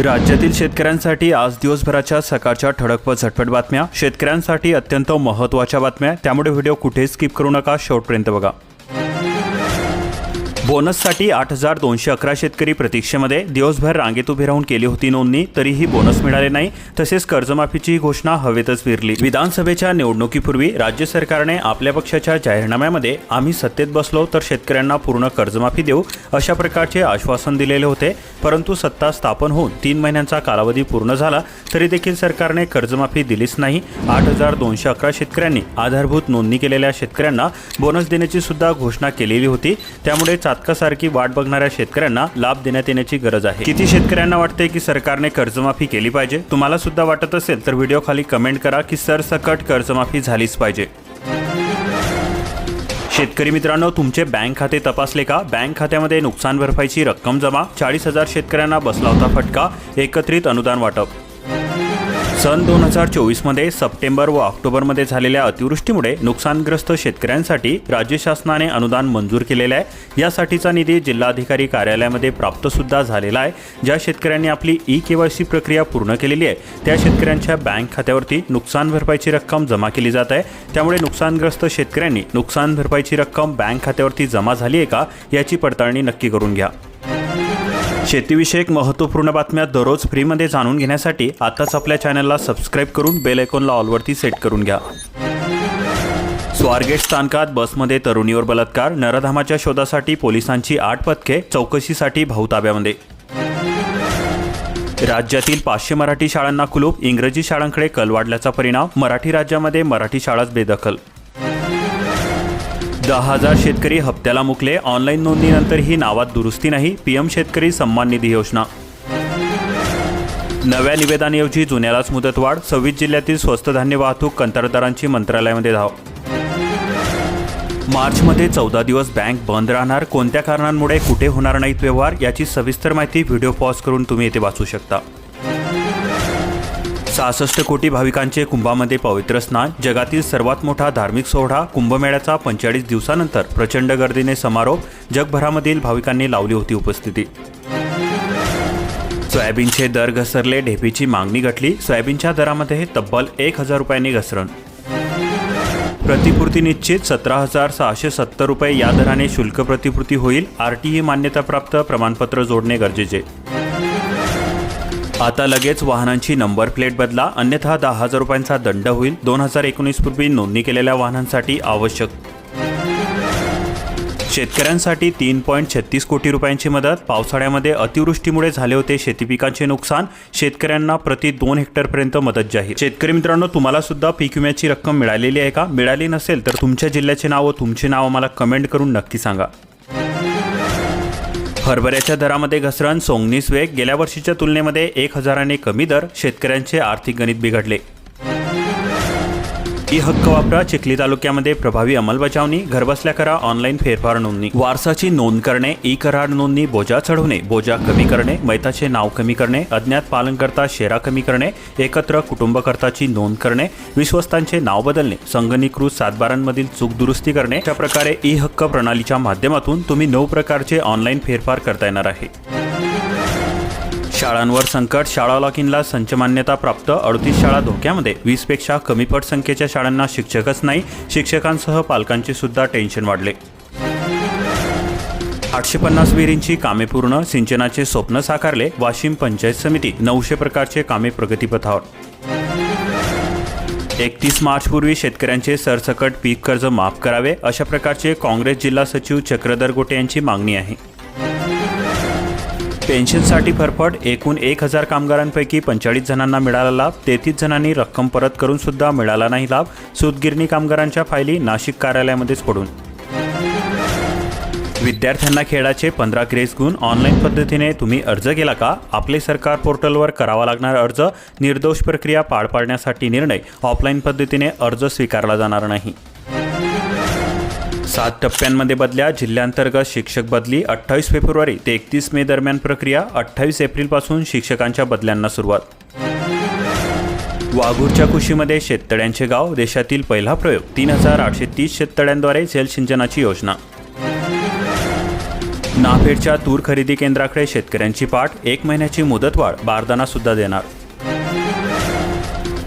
राज्यातील शेतकऱ्यांसाठी आज दिवसभराच्या सकाळच्या ठळक व झटपट बातम्या. शेतकऱ्यांसाठी अत्यंत महत्त्वाच्या बातम्या. त्यामुळे व्हिडिओ कुठे स्किप करू नका. शेवटपर्यंत बघा. बोनससाठी आठ हजार दोनशे अकरा शेतकरी प्रतीक्षेमध्ये दिवसभर रांगेत उभे राहून केली होती नोंदणी तरीही बोनस मिळाले नाही. तसेच कर्जमाफीची घोषणा हवेतच फिरली विधानसभेच्या निवडणुकीपूर्वी राज्य सरकारने आपल्या पक्षाच्या जाहीरनाम्यामध्ये आम्ही सत्तेत बसलो तर शेतकऱ्यांना पूर्ण कर्जमाफी देऊ अशा प्रकारचे आश्वासन दिलेले होते. परंतु सत्ता स्थापन होऊन तीन महिन्यांचा कालावधी पूर्ण झाला तरी देखील सरकारने कर्जमाफी दिलीच नाही. आठ हजार दोनशे अकरा शेतकऱ्यांनी आधारभूत नोंदणी केलेल्या शेतकऱ्यांना बोनस देण्याची सुद्धा घोषणा केलेली होती. त्यामुळे चात हक्कासारखी वाट बघणाऱ्या शेतकऱ्यांना लाभ देण्यात येण्याची गरज आहे. किती शेतकऱ्यांना वाटते की सरकारने कर्जमाफी केली पाहिजे? तुम्हाला सुद्धा वाटत असेल तर व्हिडिओ खाली कमेंट करा की सरसकट कर्जमाफी झालीच पाहिजे. शेतकरी मित्रांनो तुमचे बँक खाते तपासले का? बँक खात्यामध्ये नुकसान भरपाईची रक्कम जमा चाळीस हजार शेतकऱ्यांना बसला होता फटका एकत्रित अनुदान वाटप. सन दोन हजार चोवीसमध्ये सप्टेंबर व ऑक्टोबरमध्ये झालेल्या अतिवृष्टीमुळे नुकसानग्रस्त शेतकऱ्यांसाठी राज्य शासनाने अनुदान मंजूर केलेलं आहे. यासाठीचा निधी जिल्हाधिकारी कार्यालयामध्ये प्राप्तसुद्धा झालेला आहे. ज्या शेतकऱ्यांनी आपली ई के वाय सी प्रक्रिया पूर्ण केलेली आहे त्या शेतकऱ्यांच्या बँक खात्यावरती नुकसान भरपाईची रक्कम जमा केली जात आहे. त्यामुळे नुकसानग्रस्त शेतकऱ्यांनी नुकसान भरपाईची रक्कम बँक खात्यावरती जमा झाली आहे का याची पडताळणी नक्की करून घ्या. शेतीविषयक महत्त्वपूर्ण बातम्या दररोज फ्रीमध्ये जाणून घेण्यासाठी आताच आपल्या चॅनलला सबस्क्राईब करून बेल आयकॉनला ऑलवरती सेट करून घ्या. स्वारगेट स्थानकात बसमध्ये तरुणीवर बलात्कार नरधामाच्या शोधासाठी पोलिसांची आठ पथके चौकशीसाठी भाऊ ताब्यामध्ये. राज्यातील पाचशे मराठी शाळांना कुलूप इंग्रजी शाळांकडे कल वाढल्याचा परिणाम मराठी राज्यामध्ये मराठी शाळाच बेदखल दहा हजार शेतकरी हप्त्याला मुकले. ऑनलाईन नोंदणीनंतरही नावात दुरुस्ती नाही पीएम शेतकरी सन्मान निधी योजना. नव्या निवेदनाऐवजी जुन्यालाच मुदतवाढ सव्वीस जिल्ह्यातील स्वस्त धान्य वाहतूक कंत्राटदारांची मंत्रालयामध्ये धाव. मार्चमध्ये चौदा दिवस बँक बंद राहणार कोणत्या कारणांमुळे कुठे होणार नाहीत व्यवहार याची सविस्तर माहिती व्हिडिओ पॉज करून तुम्ही येथे वाचू शकता. सहासष्ट कोटी भाविकांचे कुंभामध्ये पवित्र स्नान जगातील सर्वात मोठा धार्मिक सोहळा कुंभमेळ्याचा पंचेचाळीस दिवसानंतर प्रचंड गर्दीने समारोप जगभरामधील भाविकांनी लावली होती उपस्थिती. सोयाबीनचे दर घसरले ढेपीची मागणी घटली सोयाबीनच्या दरामध्ये तब्बल एक हजार रुपयांनी घसरण. प्रतिपूर्ती निश्चित सतरा हजार सहाशे सत्तर रुपये या दराने शुल्क प्रतिपूर्ती होईल आर टी ई मान्यताप्राप्त प्रमाणपत्र जोडणे गरजेचे. आता लगेच वाहनांची नंबर प्लेट बदला. अन्यथा दहा हजार रुपयांचा दंड होईल. दोन हजार एकोणीस पूर्वी नोंदणी केलेल्या वाहनांसाठी आवश्यक शेतकऱ्यांसाठी तीन पॉईंट छत्तीस कोटी रुपयांची मदत. पावसाळ्यामध्ये अतिवृष्टीमुळे झाले होते शेती पिकांचे नुकसान. शेतकऱ्यांना प्रति दोन हेक्टरपर्यंत मदत जाहीर. शेतकरी मित्रांनो तुम्हाला सुद्धा पीक विम्याची रक्कम मिळालेली आहे का? मिळाली नसेल तर तुमच्या जिल्ह्याचे नाव व तुमचे नाव आम्हाला कमेंट करून नक्की सांगा. हरभऱ्याच्या दरामध्ये घसरण सोंगणीस वेग गेल्या वर्षीच्या तुलनेमध्ये एक हजाराने कमी दर शेतकऱ्यांचे आर्थिक गणित बिघडले. ई हक्क वापरा चिखली तालुक्यामध्ये प्रभावी अंमलबजावणी घरबसल्या करा ऑनलाईन फेरफार नोंदणी. वारसाची नोंद करणे ई करार नोंदणी बोजा चढवणे बोजा कमी करणे मैताचे नाव कमी करणे अज्ञात पालनकर्ता शेरा कमी करणे एकत्र कुटुंबकर्ताची नोंद करणे विश्वस्तांचे नाव बदलणे संगणीकृत सातबारांमधील चूक दुरुस्ती करणे अशा प्रकारे ई हक्क प्रणालीच्या माध्यमातून तुम्ही नऊ प्रकारचे ऑनलाईन फेरफार करता येणार आहे. शाळांवर संकट शाळा लॉकिनला संच मान्यता प्राप्त अडतीस शाळा धोक्यामध्ये वीसपेक्षा कमी पट संख्येच्या शाळांना शिक्षकच नाही शिक्षकांसह पालकांची सुद्धा टेन्शन वाढले. आठशे पन्नास विहिरींची कामे पूर्ण सिंचनाचे स्वप्न साकारले वाशिम पंचायत समिती नऊशे प्रकारचे कामे प्रगतीपथावर एकतीस मार्चपूर्वी शेतकऱ्यांचे सरसकट पीक कर्ज माफ करावे अशा प्रकारचे काँग्रेस जिल्हा सचिव चक्रधर गोटे यांची मागणी आहे. पेन्शनसाठी फरफड एकूण एक हजार कामगारांपैकी पंचेचाळीस जणांना मिळाला लाभ तेहतीस जणांनी रक्कम परत करून सुद्धा मिळाला नाही लाभ सूतगिरणी कामगारांच्या फायली नाशिक कार्यालयामध्येच पडून. विद्यार्थ्यांना खेळाचे पंधरा ग्रेस गुण ऑनलाईन पद्धतीने तुम्ही अर्ज केला का? आपले सरकार पोर्टलवर करावा लागणार अर्ज निर्दोष प्रक्रिया पार पाडण्यासाठी निर्णय ऑफलाईन पद्धतीने अर्ज स्वीकारला जाणार नाही. सात टप्प्यांमध्ये बदल्या. जिल्ह्यांतर्गत शिक्षक बदली अठ्ठावीस फेब्रुवारी ते एकतीस मे दरम्यान प्रक्रिया. अठ्ठावीस एप्रिलपासून शिक्षकांच्या बदल्यांना सुरुवात. वाघूरच्या कुशीमध्ये शेततळ्यांचे गाव देशातील पहिला प्रयोग तीन हजार आठशे तीस शेततळ्यांद्वारे जलसिंचनाची योजना. नाफेडच्या तूर खरेदी केंद्राकडे शेतकऱ्यांची पाठ एक महिन्याची मुदतवाढ बारदाना सुद्धा देणार.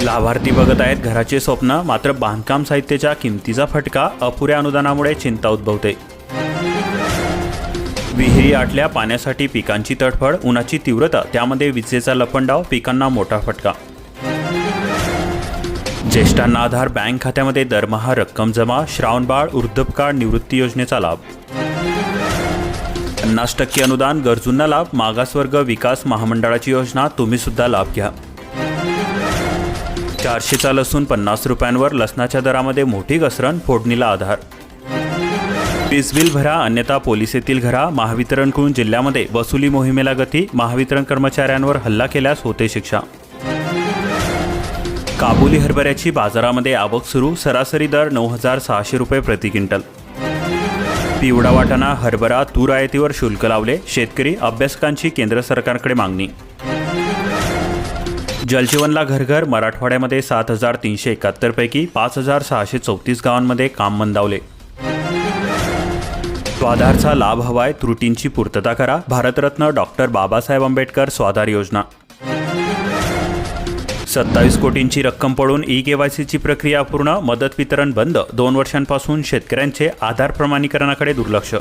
लाभार्थी बघत आहेत घराचे स्वप्न मात्र बांधकाम साहित्याच्या किमतीचा फटका अपुऱ्या अनुदानामुळे चिंता उद्भवते. विहिरी आटल्या पाण्यासाठी पिकांची तडफड उन्हाची तीव्रता त्यामध्ये विजेचा लपंडाव पिकांना मोठा फटका. ज्येष्ठांना आधार बँक खात्यामध्ये दरमहा रक्कम जमा श्रावणबाळ वृद्धपकाळ निवृत्ती योजनेचा लाभ. पन्नास टक्के अनुदान गरजूंना लाभ मागासवर्ग विकास महामंडळाची योजना तुम्ही सुद्धा लाभ घ्या. चारशेचा लसूण पन्नास रुपयांवर लसणाच्या दरामध्ये मोठी घसरण फोडणीला आधार. वीज बिल भरा अन्यथा पोलीस येथील घरा महावितरणकडून जिल्ह्यामध्ये वसुली मोहिमेला गती महावितरण कर्मचाऱ्यांवर हल्ला केल्यास होते शिक्षा. काबुली हरभऱ्याची बाजारामध्ये आवक सुरू सरासरी दर नऊ हजार सहाशे रुपये प्रति क्विंटल. पिवळा वाटाणा हरभरा तूर आयातीवर शुल्क लावले शेतकरी अभ्यासकांची केंद्र सरकारकडे मागणी. जलजीवनला घरघर मराठवाड्यामध्ये सात हजार तीनशे एकाहत्तर पैकी पाच हजार सहाशे चौतीस गावांमध्ये काम मंदावले. स्वाधारचा लाभ हवाय त्रुटींची पूर्तता करा. भारतरत्न डॉक्टर बाबासाहेब आंबेडकर स्वाधार योजना. सत्तावीस कोटींची रक्कम पडून ई केवायसीची प्रक्रिया पूर्ण मदत वितरण बंद दोन वर्षांपासून शेतकऱ्यांचे आधार प्रमाणीकरणाकडे दुर्लक्ष.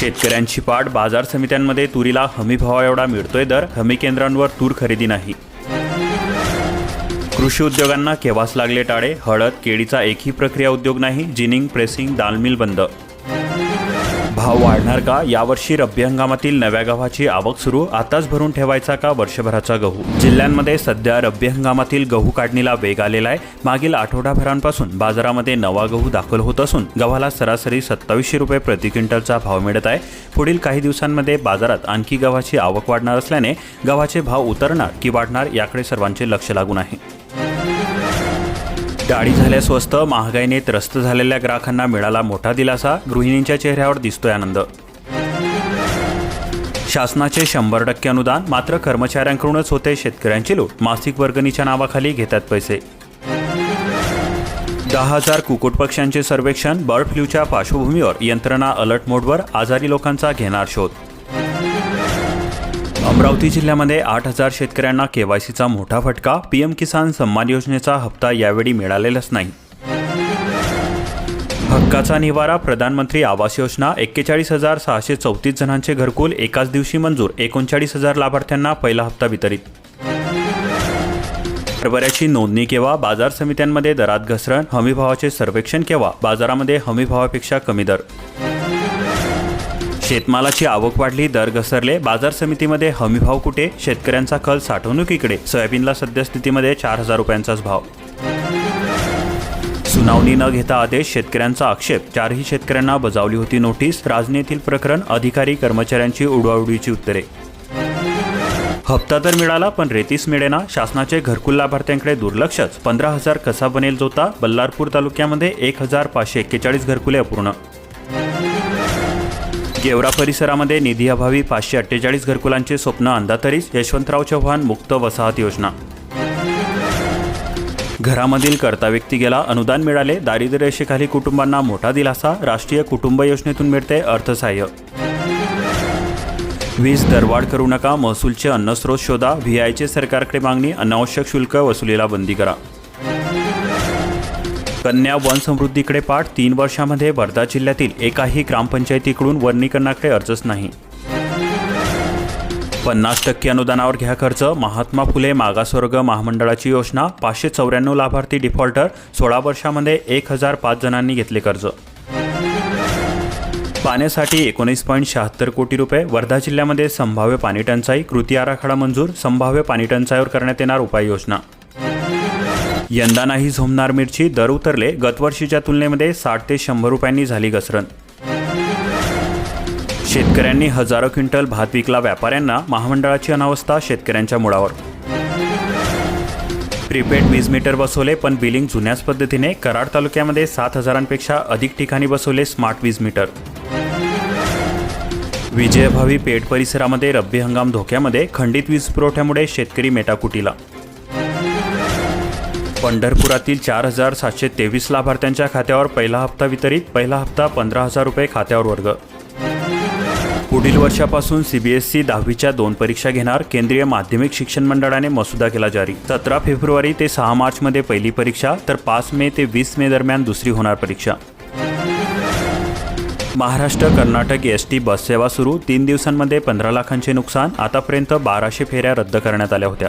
शेतकऱ्यांची पाठ बाजार समित्यांमध्ये तुरीला हमी भावा एवढा मिळतोय दर हमी केंद्रांवर तूर खरेदी नाही. कृषी उद्योगांना केव्हाच लागले टाळे? हळद केळीचा एकही प्रक्रिया उद्योग नाही जिनिंग प्रेसिंग दालमिल बंद भाव वाढणार का? यावर्षी रब्बी हंगामातील नव्या गव्हाची आवक सुरू? आताच भरून ठेवायचा का वर्षभराचा गहू? जिल्ह्यांमध्ये सध्या रब्बी हंगामातील गहू काढणीला वेग आलेला आहे. मागील आठवडाभरांपासून बाजारामध्ये नवा गहू दाखल होत असून गव्हाला सरासरी सत्तावीसशे रुपये प्रति क्विंटलचा भाव मिळत आहे. पुढील काही दिवसांमध्ये बाजारात आणखी गव्हाची आवक वाढणार असल्याने गव्हाचे भाव उतरणार की वाढणार याकडे सर्वांचे लक्ष लागून आहे. डाळी झाल्या स्वस्त महागाईने त्रस्त झालेल्या ग्राहकांना मिळाला मोठा दिलासा गृहिणींच्या चेहऱ्यावर दिसतोय आनंद. शासनाचे शंभर टक्के अनुदान मात्र कर्मचाऱ्यांकडूनच होते शेतकऱ्यांची लूट. मासिक वर्गणीच्या नावाखाली घेतात पैसे. दहा हजार कुक्कुटपक्ष्यांचे सर्वेक्षण बर्ड फ्लूच्या पार्श्वभूमीवर. यंत्रणा अलर्ट मोडवर. आजारी लोकांचा घेणार शोध. अमरावती जिल्ह्यामध्ये आठ हजार शेतकऱ्यांना केवायसीचा मोठा फटका पीएम किसान सन्मान योजनेचा हप्ता यावेळी मिळालेलाच नाही. हक्काचा निवारा प्रधानमंत्री आवास योजना एक्केचाळीस हजार सहाशे चौतीस जणांचे घरकुल एकाच दिवशी मंजूर एकोणचाळीस हजार लाभार्थ्यांना पहिला हप्ता वितरित. हरभऱ्याची नोंदणी केव्हा बाजार समित्यांमध्ये दरात घसरण हमीभावाचे सर्वेक्षण केव्हा बाजारामध्ये हमीभावापेक्षा कमी दर. शेतमालाची आवक वाढली दर घसरले. बाजार समितीमध्ये हमीभाव कुठे? शेतकऱ्यांचा कल साठवणुकीकडे. सोयाबीनला सद्यस्थितीमध्ये चार हजार रुपयांचाच भाव. सुनावणी न घेता आदेश शेतकऱ्यांचा आक्षेप. चारही शेतकऱ्यांना बजावली होती नोटीस. राजनीतील प्रकरण अधिकारी कर्मचाऱ्यांची उडवाउडीची उत्तरे. हप्ता तर मिळाला पण रेतीस मिळेना. शासनाचे घरकुल लाभार्थ्यांकडे दुर्लक्षच. पंधरा हजार कसा बनेल जोता? बल्लारपूर तालुक्यामध्ये एक हजार पाचशे एक्केचाळीस घरकुले अपूर्ण. गेवरा परिसरामध्ये निधी अभावी पाचशे अठ्ठेचाळीस घरकुलांचे स्वप्न अंधातरीस यशवंतराव चव्हाण मुक्त वसाहत योजना. घरामधील कर्ता व्यक्ती गेला अनुदान मिळाले दारिद्र्यरेषेखाली कुटुंबांना मोठा दिलासा राष्ट्रीय कुटुंब योजनेतून मिळते अर्थसहाय्य. वीज दरवाढ करू नका महसूलचे अन्नस्रोत शोधा व्ही आयचे सरकारकडे मागणी अनावश्यक शुल्क वसुलीला बंदी करा. कन्या वन समृद्धीकडे पाठ तीन वर्षामध्ये वर्धा जिल्ह्यातील एकाही ग्रामपंचायतीकडून वनीकरणाकडे अर्जच नाही. पन्नास टक्के अनुदानावर घ्या खर्च महात्मा फुले मागासवर्ग महामंडळाची योजना पाचशे चौऱ्याण्णव लाभार्थी डिफॉल्टर सोळा वर्षामध्ये एक हजार पाच जणांनी घेतले कर्ज. पाण्यासाठी एकोणीस पॉईंट शहात्तर कोटी रुपये वर्धा जिल्ह्यामध्ये संभाव्य पाणीटंचाई कृती आराखडा मंजूर संभाव्य पाणीटंचाईवर करण्यात येणार उपाययोजना. यंदा नाही झोमणार मिरची दर उतरले गतवर्षीच्या तुलनेमध्ये साठ ते शंभर रुपयांनी झाली घसरण. शेतकऱ्यांनी हजारो क्विंटल भात विकला व्यापाऱ्यांना महामंडळाची अनावस्था शेतकऱ्यांच्या मुळावर. प्रीपेड वीज मीटर बसवले पण बिलिंग जुन्याच पद्धतीने कराड तालुक्यामध्ये सात हजारांपेक्षा अधिक ठिकाणी बसवले स्मार्ट वीज मीटर. विजयभावी पेठ परिसरामध्ये रब्बी हंगाम धोक्यामध्ये खंडित वीज पुरवठ्यामुळे शेतकरी मेटाकुटीला. पंढरपुरातील चार हजार सातशे तेवीस लाभार्थ्यांच्या खात्यावर पहिला हप्ता वितरित पहिला हप्ता पंधरा हजार रुपये खात्यावर वर्ग. पुढील वर्षापासून सीबीएसई दहावीच्या दोन परीक्षा घेणार केंद्रीय माध्यमिक शिक्षण मंडळाने मसुदा केला जारी. सतरा फेब्रुवारी ते सहा मार्चमध्ये पहिली परीक्षा तर पाच मे ते वीस मे दरम्यान दुसरी होणार परीक्षा. Maharashtra Karnataka S T bus सेवा सुरू तीन दिवसांमध्ये पंधरा लाखांचे नुकसान आतापर्यंत बाराशे फेऱ्या रद्द करण्यात आल्या होत्या.